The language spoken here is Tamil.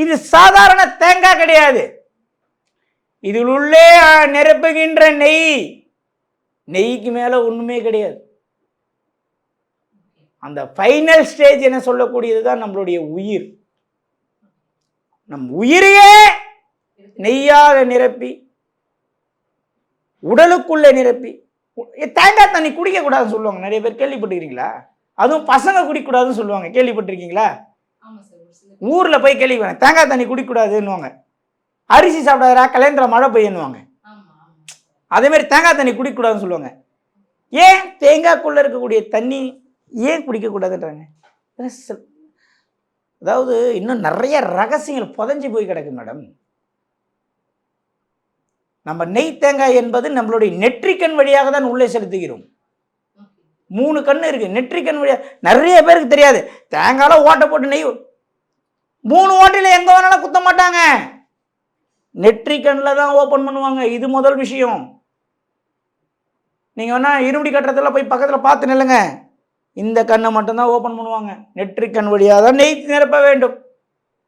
இது சாதாரண தேங்காய் கிடையாது. இதில் உள்ளே நிரப்புகின்ற நெய். நெய்க்கு மேலே ஒன்றுமே கிடையாது. அந்த ஃபைனல் ஸ்டேஜ் என சொல்லக்கூடியது தான் நம்மளுடைய உயிர். நம் உயிரையே நெய்யாக நிரப்பி உடலுக்குள்ளே நிரப்பி தேங்காய் தண்ணி குடிக்கக்கூடாதுன்னு சொல்லுவாங்க. நிறைய பேர் கேள்விப்பட்டிருக்கீங்களா? அதுவும் பசங்க குடிக்கக்கூடாதுன்னு சொல்லுவாங்க. கேள்விப்பட்டிருக்கீங்களா? ஊரில் போய் கேள்வி தேங்காய் தண்ணி குடிக்கக்கூடாதுன்னுவாங்க அரிசி சாப்பிடாதரா கல்யாணத்தில் மழை பெய்யணுவாங்க ஆமா அதே மாதிரி தேங்காய் தண்ணி குடிக்கக்கூடாதுன்னு சொல்லுவாங்க. ஏன்? தேங்காய்க்குள்ளே இருக்கக்கூடிய தண்ணி ஏன் குடிக்கக்கூடாதுன்றாங்க? அதாவது இன்னும் நிறைய ரகசியங்கள் புதஞ்சு போய் கிடக்கு மேடம். நம்ம நெய் தேங்காய் என்பது நம்மளுடைய நெற்றிக்கண் வழியாக தான் உள்ளே செலுத்துகிறோம். மூணு கண் இருக்குது நெற்றிக்கண் வழியாக நிறைய பேருக்கு தெரியாது. தேங்காயில் ஓட்டை போட்டு நெய் மூணு ஓட்டில் எங்கே வேணாலும் குத்த மாட்டாங்க. நெற்றிக்கண்ணில் தான் ஓப்பன் பண்ணுவாங்க. இது முதல் விஷயம். நீங்கள் வேணால் இருமுடி கட்டுறதில் போய் பக்கத்தில் பார்த்து நில்லுங்க. இந்த கண்ணை மட்டும்தான் ஓப்பன் பண்ணுவாங்க. நெற்றிக்கண் வழியாக தான் நெய் நிரப்ப வேண்டும்.